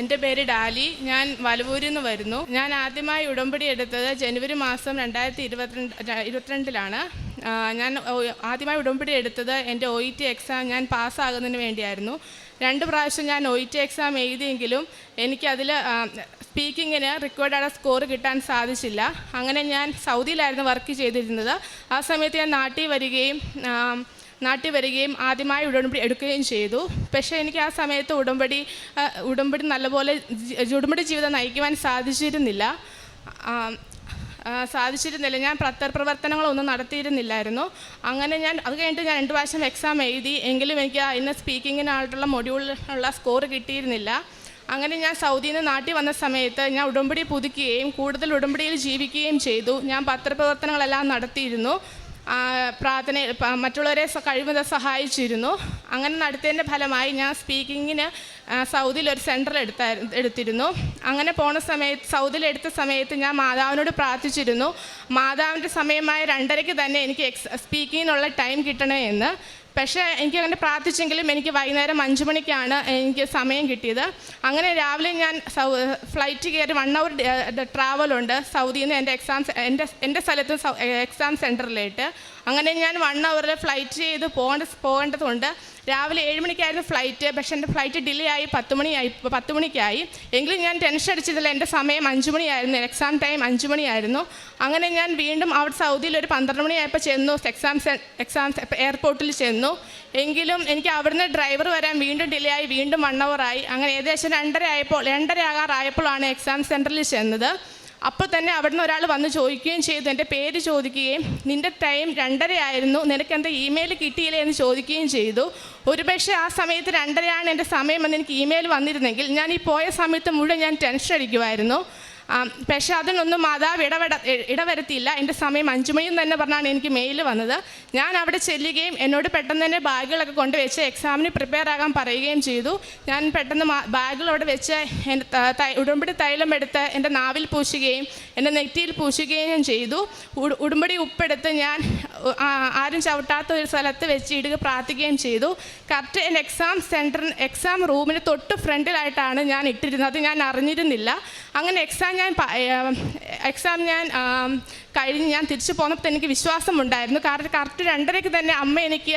എന്റെ പേര് ഡാലി. ഞാൻ വലവൂരിൽ നിന്ന് വരുന്നു. ഞാൻ ആദ്യമായി ഉടമ്പടി എടുത്തത് ജനുവരി മാസം രണ്ടായിരത്തി ഇരുപത്തിരണ്ട് ഇരുപത്തിരണ്ടിലാണ്. ഞാൻ ആദ്യമായി ഉടമ്പടി എടുത്തത് എന്റെ ഒ ഇ ടി എക്സാം ഞാൻ പാസ്സാകുന്നതിന് വേണ്ടിയായിരുന്നു. രണ്ട് പ്രാവശ്യം ഞാൻ ഒ ഇ ടി എക്സാം എഴുതിയെങ്കിലും എനിക്കതിൽ സ്പീക്കിങ്ങിന് റിക്വയർഡായ സ്കോർ കിട്ടാൻ സാധിച്ചില്ല. അങ്ങനെ ഞാൻ സൗദിയിലായിരുന്നു വർക്ക് ചെയ്തിരുന്നത്. ആ സമയത്ത് ഞാൻ നാട്ടിൽ വരികയും നാട്ടിൽ വരികയും ആദ്യമായി ഉടമ്പടി എടുക്കുകയും ചെയ്തു. പക്ഷേ എനിക്ക് ആ സമയത്ത് ഉടമ്പടി ഉടമ്പടി നല്ലപോലെ ഉടമ്പടി ജീവിതം നയിക്കുവാൻ സാധിച്ചിരുന്നില്ല. സാധിച്ചിരുന്നില്ല. ഞാൻ പ്രവർത്തനങ്ങളൊന്നും നടത്തിയിരുന്നില്ലായിരുന്നു. അങ്ങനെ ഞാൻ അത് കഴിഞ്ഞിട്ട് ഞാൻ രണ്ട് പ്രാവശ്യം എക്സാം എഴുതി. എങ്കിലും എനിക്ക് ഇന്ന് സ്പീക്കിങ്ങിനായിട്ടുള്ള മൊഡ്യൂളിനുള്ള സ്കോർ കിട്ടിയിരുന്നില്ല. അങ്ങനെ ഞാൻ സൗദിയിൽ നിന്ന് നാട്ടിൽ വന്ന സമയത്ത് ഞാൻ ഉടമ്പടി പുതുക്കുകയും കൂടുതൽ ഉടമ്പടിയിൽ ജീവിക്കുകയും ചെയ്തു. ഞാൻ പത്രപ്രവർത്തനങ്ങളെല്ലാം നടത്തിയിരുന്നു. പ്രാർത്ഥന മറ്റുള്ളവരെ കഴിവത സഹായിച്ചിരുന്നു. അങ്ങനെ നടത്തിയതിന്റെ ഫലമായി ഞാൻ സ്പീക്കിങ്ങിന് സൗദിയിൽ ഒരു സെന്റർ എടുത്താ എടുത്തിരുന്നു. അങ്ങനെ പോണ സമയത്ത് സൗദിയിൽ എടുത്ത സമയത്ത് ഞാൻ മാതാവിനോട് പ്രാർത്ഥിച്ചിരുന്നു. മാതാവിന്റെ സമയമായ രണ്ടരയ്ക്ക് തന്നെ എനിക്ക് എക്സ് സ്പീക്കിങ്ങിനുള്ള ടൈം കിട്ടണേ എന്ന് പക്ഷേ എനിക്ക് അങ്ങനെ പ്രാർത്ഥിച്ചെങ്കിലും എനിക്ക് വൈകുന്നേരം അഞ്ച് മണിക്കാണ് എനിക്ക് സമയം കിട്ടിയത്. അങ്ങനെ രാവിലെ ഞാൻ സൗ ഫ്ലൈറ്റ് കയറി വൺ അവർ ട്രാവലുണ്ട് സൗദിയിൽ നിന്ന് എന്റെ എക്സാം എന്റെ എന്റെ സ്ഥലത്ത് എക്സാം സെന്ററിലായിട്ട് അങ്ങനെ ഞാൻ വൺ അവറിൽ ഫ്ലൈറ്റ് ചെയ്ത് പോകേണ്ട പോകേണ്ടതുണ്ട്. രാവിലെ ഏഴ് മണിക്കായിരുന്നു ഫ്ലൈറ്റ് പക്ഷേ എന്റെ ഫ്ലൈറ്റ് ഡിലേ ആയി പത്ത് മണിയായി പത്ത് മണിക്കായി. എങ്കിലും ഞാൻ ടെൻഷൻ അടിച്ചതില്ല എന്റെ സമയം അഞ്ച് മണിയായിരുന്നു എക്സാം ടൈം അഞ്ച് മണിയായിരുന്നു. അങ്ങനെ ഞാൻ വീണ്ടും അവിടെ സൗദിയിൽ ഒരു പന്ത്രണ്ട് മണിയായപ്പോൾ ചെന്നു എക്സാം എക്സാം എയർപോർട്ടിൽ ചെന്നു. എങ്കിലും എനിക്ക് അവിടുന്ന് ഡ്രൈവർ വരാൻ വീണ്ടും ഡിലേ ആയി വീണ്ടും വൺ ആയി. അങ്ങനെ ഏകദേശം രണ്ടര ആയപ്പോൾ രണ്ടര ആകാറായപ്പോഴാണ് എക്സാം സെന്ററിൽ ചെന്നത്. അപ്പോൾ തന്നെ അവിടുന്ന് ഒരാൾ വന്ന് ചോദിക്കുകയും ചെയ്തു എന്റെ പേര് ചോദിക്കുകയും നിന്റെ ടൈം രണ്ടര ആയിരുന്നു നിനക്ക് എന്താ ഇമെയിൽ കിട്ടിയില്ലേ? എന്ന് ചോദിക്കുകയും ചെയ്തു. ഒരുപക്ഷെ ആ സമയത്ത് രണ്ടരയാണ് എന്റെ സമയം എന്ന് എനിക്ക് ഇമെയിൽ വന്നിരുന്നെങ്കിൽ ഞാൻ ഈ പോയ സമയത്ത് മുഴുവൻ ഞാൻ ടെൻഷൻ അടിക്കുമായിരുന്നു. അതിനൊന്നും മാതാവ് ഇടപെട ഇടവരുത്തിയില്ല. എന്റെ സമയം അഞ്ചു മണിയും തന്നെ പറഞ്ഞാണ് എനിക്ക് മെയിൽ വന്നത്. ഞാൻ അവിടെ ചെല്ലുകയും എന്നോട് പെട്ടെന്ന് തന്നെ ബാഗുകളൊക്കെ കൊണ്ടുവച്ച് എക്സാമിന് പ്രിപ്പയർ ആകാൻ പറയുകയും ചെയ്തു. ഞാൻ പെട്ടെന്ന് ബാഗുകൾ വെച്ച് എന്റെ ഉടുമ്പടി തൈലം എടുത്ത് എന്റെ നാവിൽ പൂശുകയും എന്റെ നെറ്റിയിൽ പൂശുകയും ചെയ്തു. ഉട- ഉടുമ്പടി ഉപ്പെടുത്ത് ഞാൻ ആരും ചവിട്ടാത്ത ഒരു സ്ഥലത്ത് വെച്ച് ഇടുക പ്രാർത്ഥിക്കുകയും ചെയ്തു. കറക്റ്റ് എന്റെ എക്സാം സെന്ററിന് എക്സാം റൂമിന് തൊട്ട് ഫ്രണ്ടിലായിട്ടാണ് ഞാൻ ഇട്ടിരുന്നത്. അത് ഞാൻ അറിഞ്ഞിരുന്നില്ല. അങ്ങനെ എക്സാം ഞാൻ എക്സാം ഞാൻ കഴിഞ്ഞ് ഞാൻ തിരിച്ചു പോന്നപ്പോൾ എനിക്ക് വിശ്വാസമുണ്ടായിരുന്നു. കാരണം കറക്റ്റ് രണ്ടരയ്ക്ക് തന്നെ അമ്മ എനിക്ക്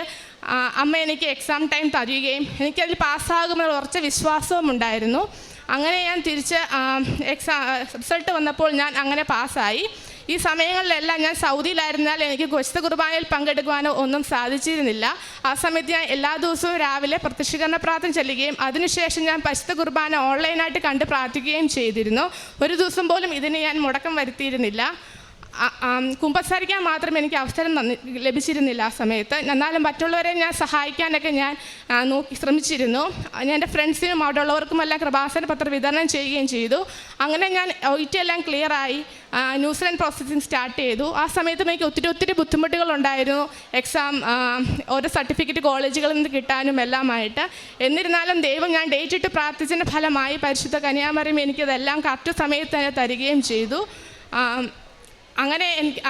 അമ്മ എനിക്ക് എക്സാം ടൈം തരികയും എനിക്കതിൽ പാസ്സാകുമെന്നുള്ള ഉറച്ച വിശ്വാസവും ഉണ്ടായിരുന്നു. അങ്ങനെ ഞാൻ തിരിച്ച് എക്സാം റിസൾട്ട് വന്നപ്പോൾ ഞാൻ അങ്ങനെ പാസ്സായി. ഈ സമയങ്ങളിലെല്ലാം ഞാൻ സൗദിയിലായിരുന്നാൽ എനിക്ക് കൊച്ചു കുർബാനയിൽ പങ്കെടുക്കുവാനോ ഒന്നും സാധിച്ചിരുന്നില്ല. ആ സമയത്ത് ഞാൻ എല്ലാ ദിവസവും രാവിലെ പ്രത്യക്ഷീകരണ പ്രാർത്ഥന ചെല്ലുകയും അതിനുശേഷം ഞാൻ പശുത്ത കുർബാന ഓൺലൈനായിട്ട് കണ്ട് പ്രാർത്ഥിക്കുകയും ചെയ്തിരുന്നു. ഒരു ദിവസം പോലും ഇതിന് ഞാൻ മുടക്കം വരുത്തിയിരുന്നില്ല. കുമ്പസാരിക്കാൻ മാത്രം എനിക്ക് അവസരം തന്നി ലഭിച്ചിരുന്നില്ല ആ സമയത്ത്. എന്നാലും മറ്റുള്ളവരെ ഞാൻ സഹായിക്കാനൊക്കെ ഞാൻ നോക്കി ശ്രമിച്ചിരുന്നു. ഞാൻ എന്റെ ഫ്രണ്ട്സിനും അവിടെ ഉള്ളവർക്കുമെല്ലാം കൃപാസന പത്രം വിതരണം ചെയ്യുകയും ചെയ്തു. അങ്ങനെ ഞാൻ ഒയിറ്റെല്ലാം ക്ലിയറായി ന്യൂസിലാൻഡ് പ്രോസസ്സിങ് സ്റ്റാർട്ട് ചെയ്തു. ആ സമയത്ത് എനിക്ക് ഒത്തിരി ഒത്തിരി ബുദ്ധിമുട്ടുകളുണ്ടായിരുന്നു. എക്സാം ഓരോ സർട്ടിഫിക്കറ്റ് കോളേജുകളിൽ നിന്ന് കിട്ടാനും എല്ലാമായിട്ട്. എന്നിരുന്നാലും ദൈവം ഞാൻ ഡേറ്റ് ഇട്ട് പ്രാർത്ഥിച്ചതിന്റെ ഫലമായി പരിശുദ്ധ കന്യാമറിയും എനിക്കതെല്ലാം കറക്റ്റ് സമയത്ത് തന്നെ തരികയും ചെയ്തു. അങ്ങനെ എനിക്ക്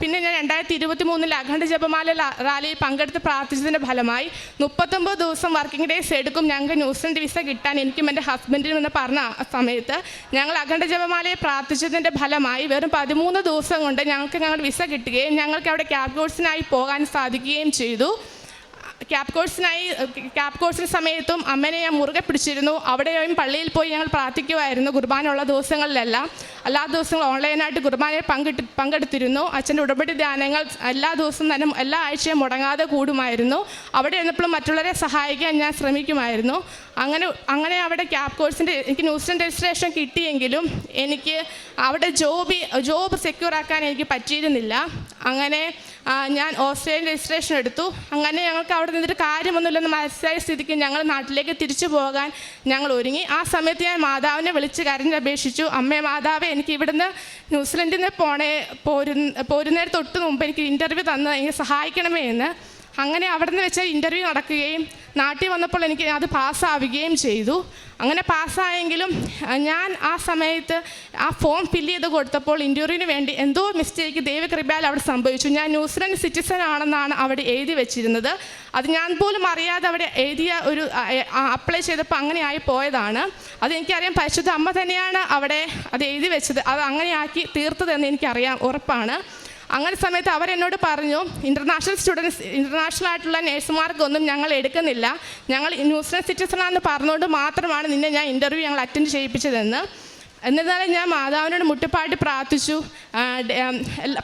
പിന്നെ ഞാൻ രണ്ടായിരത്തി ഇരുപത്തി മൂന്നിൽ അഖണ്ഡ ജപമാല റാലിയിൽ പങ്കെടുത്ത് പ്രാർത്ഥിച്ചതിന്റെ ഫലമായി മുപ്പത്തൊമ്പത് ദിവസം വർക്കിംഗ് ഡേയ്സ് എടുക്കും ഞങ്ങൾക്ക് ന്യൂസിലൻഡ് വിസ കിട്ടാൻ എനിക്കും എന്റെ ഹസ്ബൻഡിനും എന്ന് പറഞ്ഞ സമയത്ത് ഞങ്ങൾ അഖണ്ഡ ജപമാലയെ പ്രാർത്ഥിച്ചതിന്റെ ഫലമായി വെറും പതിമൂന്ന് ദിവസം കൊണ്ട് ഞങ്ങൾക്ക് ഞങ്ങളുടെ വിസ കിട്ടുകയും ഞങ്ങൾക്ക് അവിടെ ക്യാബ് കോഴ്സിനായി പോകാൻ സാധിക്കുകയും ചെയ്തു. ക്യാബ് കോഴ്സിനായി ക്യാപ് കോഴ്സിന് സമയത്തും അമ്മനെ ഞാൻ മുറുകെ പിടിച്ചിരുന്നു. അവിടെയും പള്ളിയിൽ പോയി ഞങ്ങൾ പ്രാർത്ഥിക്കുമായിരുന്നു കുർബാനുള്ള ദിവസങ്ങളിലെല്ലാം. എല്ലാ ദിവസങ്ങളും ഓൺലൈനായിട്ട് കുർബാനയിൽ പങ്കിട്ട് പങ്കെടുത്തിരുന്നു. അച്ഛന്റെ ഉടമ്പടി ധ്യാനങ്ങൾ എല്ലാ ദിവസവും തന്നെ എല്ലാ ആഴ്ചയും മുടങ്ങാതെ കൂടുമായിരുന്നു. അവിടെ ഇരുന്നപ്പോഴും മറ്റുള്ളവരെ സഹായിക്കാൻ ഞാൻ ശ്രമിക്കുമായിരുന്നു. അങ്ങനെ അങ്ങനെ അവിടെ ക്യാപ് കോഴ്സിന്റെ എനിക്ക് ന്യൂസിലൻഡ് രജിസ്ട്രേഷൻ കിട്ടിയെങ്കിലും എനിക്ക് അവിടെ ജോബ് ജോബ് സെക്യൂർ ആക്കാൻ എനിക്ക് പറ്റിയിരുന്നില്ല. അങ്ങനെ ഞാൻ ഓസ്ട്രേലിയൻ രജിസ്ട്രേഷൻ എടുത്തു. അങ്ങനെ ഞങ്ങൾക്ക് അവിടെ നിന്നിട്ട് കാര്യമൊന്നുമില്ലെന്ന് മനസ്സിലായ സ്ഥിതിക്ക് ഞങ്ങൾ നാട്ടിലേക്ക് തിരിച്ചു പോകാൻ ഞങ്ങൾ ഒരുങ്ങി. ആ സമയത്ത് ഞാൻ മാതാവിനെ വിളിച്ച് കരഞ്ഞപേക്ഷിച്ചു അമ്മേ മാതാവേ എനിക്ക് ഇവിടുന്ന് ന്യൂസിലൻഡിൽ നിന്ന് പോണേ പോരുന്ന പോരുന്നേരത്തൊട്ട് മുമ്പ് എനിക്ക് ഇന്റർവ്യൂ തന്ന് എനിക്ക് സഹായിക്കണമേ എന്ന് അങ്ങനെ അവിടെ നിന്ന് വെച്ച് ഇന്റർവ്യൂ നടക്കുകയും നാട്ടിൽ വന്നപ്പോൾ എനിക്ക് അത് പാസ്സാവുകയും ചെയ്തു. അങ്ങനെ പാസ്സായെങ്കിലും ഞാൻ ആ സമയത്ത് ആ ഫോം ഫില്ല് ചെയ്ത് കൊടുത്തപ്പോൾ ഇന്റർവ്യൂവിന് വേണ്ടി എന്തോ മിസ്റ്റേക്ക് ദൈവകൃപയാൽ അവിടെ സംഭവിച്ചു. ഞാൻ ന്യൂസിലൻഡ് സിറ്റിസൺ ആണെന്നാണ് അവിടെ എഴുതി വെച്ചിരുന്നത്. അത് ഞാൻ പോലും അറിയാതെ അവിടെ എഴുതിയ ഒരു അപ്ലൈ ചെയ്തപ്പോൾ അങ്ങനെ ആയി പോയതാണ്. അത് എനിക്കറിയാം പരിശുദ്ധ അമ്മ തന്നെയാണ് അവിടെ അത് എഴുതി വെച്ചത്. അത് അങ്ങനെയാക്കി തീർത്തതെന്ന് എനിക്കറിയാം ഉറപ്പാണ്. അങ്ങനെ സമയത്ത് അവരെന്നോട് പറഞ്ഞു ഇന്റർനാഷണൽ സ്റ്റുഡൻസ് ഇന്റർനാഷണൽ ആയിട്ടുള്ള നേഴ്സുമാർക്കൊന്നും ഞങ്ങൾ എടുക്കുന്നില്ല. ഞങ്ങൾ ന്യൂസിലൻഡ് സിറ്റിസണാണെന്ന് പറഞ്ഞുകൊണ്ട് മാത്രമാണ് നിന്നെ ഞാൻ ഇന്റർവ്യൂ ഞങ്ങൾ അറ്റൻഡ് ചെയ്യിപ്പിച്ചതെന്ന്. എന്നിരുന്നാലും ഞാൻ മാതാവിനോട് മുട്ടിപ്പാട്ട് പ്രാർത്ഥിച്ചു.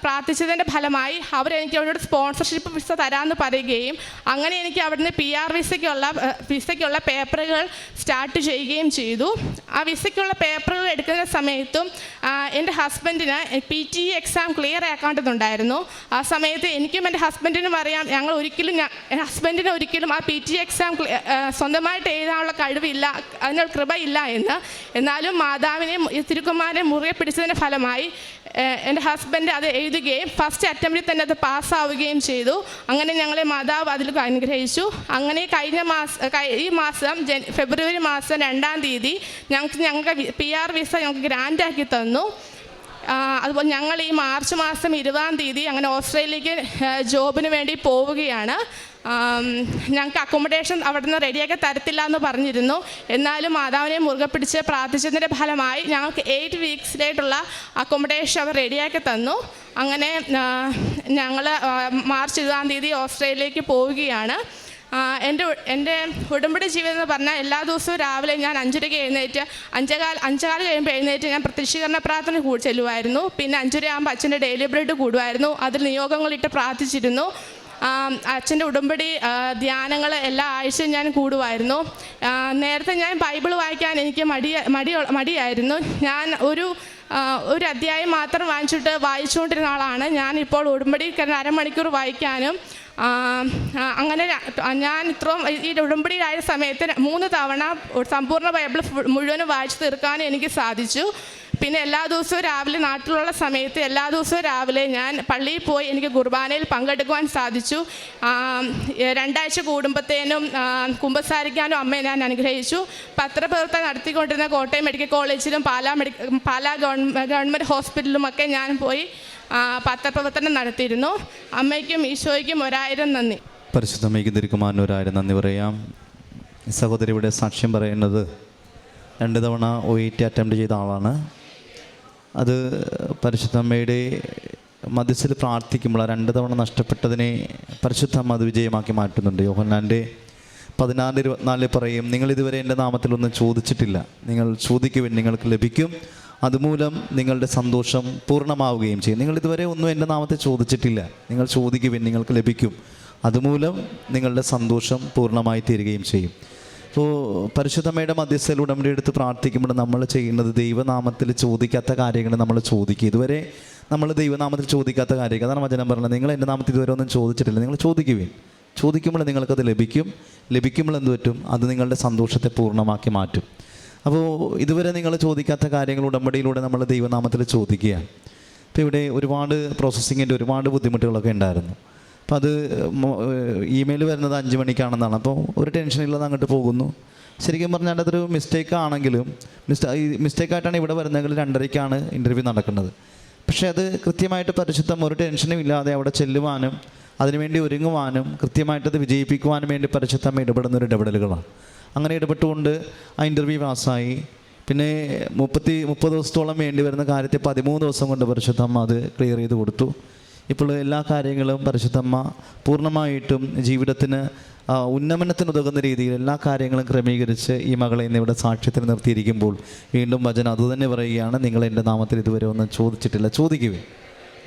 പ്രാർത്ഥിച്ചതിന്റെ ഫലമായി അവരെനിക്ക് അവരോട് സ്പോൺസർഷിപ്പ് വിസ തരാമെന്ന് പറയുകയും അങ്ങനെ എനിക്ക് അവിടുന്ന് പി ആർ വിസയ്ക്കുള്ള വിസയ്ക്കുള്ള പേപ്പറുകൾ സ്റ്റാർട്ട് ചെയ്യുകയും ചെയ്തു. ആ വിസയ്ക്കുള്ള പേപ്പറുകൾ എടുക്കുന്ന സമയത്തും എന്റെ ഹസ്ബൻഡിന് പി ടി എക്സാം ക്ലിയർ ആക്കാണ്ടതുണ്ടായിരുന്നു ആ സമയത്ത് എനിക്കും എന്റെ ഹസ്ബൻഡിനും അറിയാം ഞങ്ങൾ ഒരിക്കലും ഹസ്ബൻഡിന് ഒരിക്കലും ആ പി ടി എക്സാം സ്വന്തമായിട്ട് എഴുതാനുള്ള കഴിവില്ല അതിനുള്ള കൃപയില്ല എന്ന്. എന്നാലും മാതാവിനെ തിരുക്കുമാരനെ മുറുകെ പിടിച്ചതിന്റെ ഫലമായി എന്റെ ഹസ്ബൻഡ് അത് എഴുതുകയും ഫസ്റ്റ് അറ്റംപ്റ്റിൽ തന്നെ അത് പാസ്സാവുകയും ചെയ്തു. അങ്ങനെ ഞങ്ങളെ മാതാവ് അതിൽ അനുഗ്രഹിച്ചു. അങ്ങനെ കഴിഞ്ഞ മാസം ഈ മാസം ജൻ ഫെബ്രുവരി മാസം രണ്ടാം തീയതി ഞങ്ങൾക്ക് ഞങ്ങൾക്ക് പി ആർ വിസ ഞങ്ങൾക്ക് ഗ്രാൻഡാക്കി തന്നു. അതുപോലെ ഞങ്ങൾ ഈ മാർച്ച് മാസം ഇരുപതാം തീയതി അങ്ങനെ ഓസ്ട്രേലിയക്ക് ജോബിന് വേണ്ടി പോവുകയാണ്. ഞങ്ങൾക്ക് അക്കോമഡേഷൻ അവിടെ നിന്ന് റെഡിയാക്കി തരത്തില്ല എന്ന് പറഞ്ഞിരുന്നു. എന്നാലും മാതാവിനെ മുറുകെ പിടിച്ച് പ്രാർത്ഥിച്ചതിന്റെ ഫലമായി ഞങ്ങൾക്ക് എയ്റ്റ് വീക്സിലായിട്ടുള്ള അക്കോമഡേഷൻ അവർ റെഡിയാക്കി തന്നു. അങ്ങനെ ഞങ്ങൾ മാർച്ച് ഇരുപതാം തീയതി ഓസ്ട്രേലിയക്ക് പോവുകയാണ്. എന്റെ എന്റെ ഉടമ്പടി ജീവിതം എന്ന് പറഞ്ഞാൽ എല്ലാ ദിവസവും രാവിലെ ഞാൻ അഞ്ചരയ്ക്ക് എഴുന്നേറ്റ് അഞ്ചേകാൽ അഞ്ചേകാൽ കഴിയുമ്പോൾ എഴുന്നേറ്റ് ഞാൻ പ്രത്യക്ഷീകരണ പ്രാർത്ഥന കൂടി ചെല്ലുമായിരുന്നു. പിന്നെ അഞ്ചര ആകുമ്പോൾ അച്ഛന്റെ ഡെയിലി ബ്രെഡ് കൂടുമായിരുന്നു. അതിൽ നിയോഗങ്ങളിട്ട് പ്രാർത്ഥിച്ചിരുന്നു. അച്ഛന്റെ ഉടമ്പടി ധ്യാനങ്ങൾ എല്ലാ ആഴ്ചയും ഞാൻ കൂടുമായിരുന്നു. നേരത്തെ ഞാൻ ബൈബിൾ വായിക്കാൻ എനിക്ക് മടി മടി മടിയായിരുന്നു. ഞാൻ ഒരു ഒരു അധ്യായം മാത്രം വാങ്ങിച്ചിട്ട് വായിച്ചുകൊണ്ടിരുന്ന ആളാണ്. ഞാനിപ്പോൾ ഉടുമ്പടി കിടന്ന് അരമണിക്കൂർ വായിക്കാനും അങ്ങനെ ഞാൻ ഇത്രയും ഈ ഉടുമ്പടിയിലായ സമയത്ത് മൂന്ന് തവണ സമ്പൂർണ ബൈബിൾ മുഴുവനും വായിച്ചു തീർക്കാനും എനിക്ക് സാധിച്ചു. പിന്നെ എല്ലാ ദിവസവും രാവിലെ നാട്ടിലുള്ള സമയത്ത് എല്ലാ ദിവസവും രാവിലെ ഞാൻ പള്ളിയിൽ പോയി എനിക്ക് കുർബാനയിൽ പങ്കെടുക്കുവാൻ സാധിച്ചു. രണ്ടാഴ്ച കൂടുമ്പോഴത്തേനും കുമ്പസാരിക്കാനും അമ്മയെ ഞാൻ അനുഗ്രഹിച്ചു. പത്രപ്രവർത്തനം നടത്തിക്കൊണ്ടിരുന്ന കോട്ടയം മെഡിക്കൽ കോളേജിലും പാലാ മെഡിക്കൽ പാലാ ഗവൺമെന്റ് ഹോസ്പിറ്റലുമൊക്കെ ഞാൻ പോയി പത്രപ്രവർത്തനം നടത്തിയിരുന്നു. അമ്മയ്ക്കും ഈശോയ്ക്കും ഒരായിരം നന്ദി. പരിശുദ്ധമ്മയ്ക്ക് തിരുക്കുമാരനൊരായിരം നന്ദി പറയാം. സഹോദരിയുടെ സാക്ഷ്യം പറയുന്നത് രണ്ട് തവണ ഒ ഇ ടി അറ്റംപ്റ്റ് ചെയ്ത ആളാണ്. അത് പരിശുദ്ധമ്മയുടെ മധ്യസ്ഥിൽ പ്രാർത്ഥിക്കുമ്പോൾ ആ രണ്ട് തവണ നഷ്ടപ്പെട്ടതിനെ പരിശുദ്ധമ്മ അത് വിജയമാക്കി മാറ്റുന്നുണ്ട്. യോഹന്നാന്റെ പതിനാല് ഇരുപത്തിനാലിൽ പറയും നിങ്ങൾ ഇതുവരെ എന്റെ നാമത്തിലൊന്നും ചോദിച്ചിട്ടില്ല. നിങ്ങൾ ചോദിക്കുവിൻ നിങ്ങൾക്ക് ലഭിക്കും. അതുമൂലം നിങ്ങളുടെ സന്തോഷം പൂർണമാവുകയും ചെയ്യും. നിങ്ങൾ ഇതുവരെ ഒന്നും എന്റെ നാമത്തെ ചോദിച്ചിട്ടില്ല. നിങ്ങൾ ചോദിക്കുവിൻ നിങ്ങൾക്ക് ലഭിക്കും. അതുമൂലം നിങ്ങളുടെ സന്തോഷം പൂർണമായി തീരുകയും ചെയ്യും. അപ്പോൾ പരിശുദ്ധമ്മയുടെ മധ്യസ്ഥയിൽ ഉടമ്പടി എടുത്ത് പ്രാർത്ഥിക്കുമ്പോൾ നമ്മൾ ചെയ്യുന്നത് ദൈവനാമത്തിൽ ചോദിക്കാത്ത കാര്യങ്ങൾ നമ്മൾ ചോദിക്കുക ഇതുവരെ നമ്മൾ ദൈവനാമത്തിൽ ചോദിക്കാത്ത കാര്യങ്ങൾ. അതാണ് വചനം പറഞ്ഞത്. നിങ്ങൾ എന്റെ നാമത്തിൽ ഇതുവരെ ഒന്നും ചോദിച്ചിട്ടില്ല. നിങ്ങൾ ചോദിക്കുകയും ചോദിക്കുമ്പോൾ നിങ്ങൾക്കത് ലഭിക്കും. ലഭിക്കുമ്പോൾ എന്ത് പറ്റും? അത് നിങ്ങളുടെ സന്തോഷത്തെ പൂർണമാക്കി മാറ്റും. അപ്പോൾ ഇതുവരെ നിങ്ങൾ ചോദിക്കാത്ത കാര്യങ്ങൾ ഉടമ്പടിയിലൂടെ നമ്മൾ ദൈവനാമത്തിൽ ചോദിക്കുകയാണ്. അപ്പോൾ ഇവിടെ ഒരുപാട് പ്രോസസ്സിങ്ങിന്റെ ഒരുപാട് ബുദ്ധിമുട്ടുകളൊക്കെ ഉണ്ടായിരുന്നു. അപ്പോൾ അത് ഇമെയിൽ വരുന്നത് അഞ്ച് മണിക്കാണെന്നാണ്. അപ്പോൾ ഒരു ടെൻഷനില്ലാതെ അങ്ങോട്ട് പോകുന്നു. ശരിക്കും പറഞ്ഞാൽ അതൊരു മിസ്റ്റേക്ക് ആണെങ്കിലും മിസ്റ്റേ മിസ്റ്റേക്കായിട്ടാണ് ഇവിടെ വരുന്നതെങ്കിൽ രണ്ടരയ്ക്കാണ് ഇന്റർവ്യൂ നടക്കുന്നത്. പക്ഷേ അത് കൃത്യമായിട്ട് പരിശുദ്ധം ഒരു ടെൻഷനും ഇല്ലാതെ അവിടെ ചെല്ലുവാനും അതിനുവേണ്ടി ഒരുങ്ങുവാനും കൃത്യമായിട്ട് അത് വിജയിപ്പിക്കുവാനും വേണ്ടി പരിശുദ്ധം ഇടപെടുന്ന ഒരു ഇടപെടലുകളാണ്. അങ്ങനെ ഇടപെട്ടുകൊണ്ട് ആ ഇന്റർവ്യൂ പാസ്സായി. പിന്നെ മുപ്പത്തി മുപ്പത് ദിവസത്തോളം വേണ്ടി വരുന്ന കാര്യത്തെ പതിമൂന്ന് ദിവസം കൊണ്ട് പരിശുദ്ധം അത് ക്ലിയർ ചെയ്ത് കൊടുത്തു. ഇപ്പോൾ എല്ലാ കാര്യങ്ങളും പരിശുദ്ധമ്മ പൂർണമായിട്ടും ജീവിതത്തിന് ആ, ഉന്നമനത്തിന് ഉതകുന്ന രീതിയിൽ എല്ലാ കാര്യങ്ങളും ക്രമീകരിച്ച് ഈ മകളെ ഇന്ന് ഇവിടെ സാക്ഷ്യത്തിന് നിർത്തിയിരിക്കുമ്പോൾ വീണ്ടും വചനം അതുതന്നെ പറയുകയാണ് നിങ്ങൾ എന്റെ നാമത്തിൽ ഇതുവരെ ഒന്നും ചോദിച്ചിട്ടില്ല. ചോദിക്കുവേ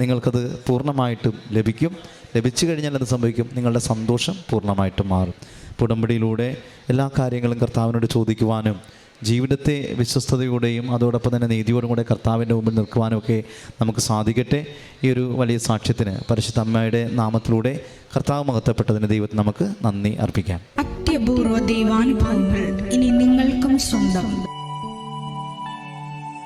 നിങ്ങൾക്കത് പൂർണമായിട്ടും ലഭിക്കും. ലഭിച്ചു കഴിഞ്ഞാൽ അത് സംഭവിക്കും? നിങ്ങളുടെ സന്തോഷം പൂർണമായിട്ടും മാറും. ഉടമ്പടിയിലൂടെ എല്ലാ കാര്യങ്ങളും കർത്താവിനോട് ചോദിക്കുവാനും ജീവിതത്തെ വിശ്വസ്തയോടെയും അതോടൊപ്പം തന്നെ നീതിയോടും കൂടെ കർത്താവിന്റെ മുമ്പിൽ നിൽക്കുവാനൊക്കെ നമുക്ക് സാധിക്കട്ടെ. ഈ ഒരു വലിയ സാക്ഷ്യത്തിന് പരിശുദ്ധ അമ്മയുടെ നാമത്തിലൂടെ കർത്താവ് മഹത്വപ്പെട്ടതിന് ദൈവത്തിന് നമുക്ക് നന്ദി അർപ്പിക്കാം. അത്യപൂർവ ദൈവാനുഭവങ്ങൾ ഇനി നിങ്ങൾക്കും സ്വന്തം.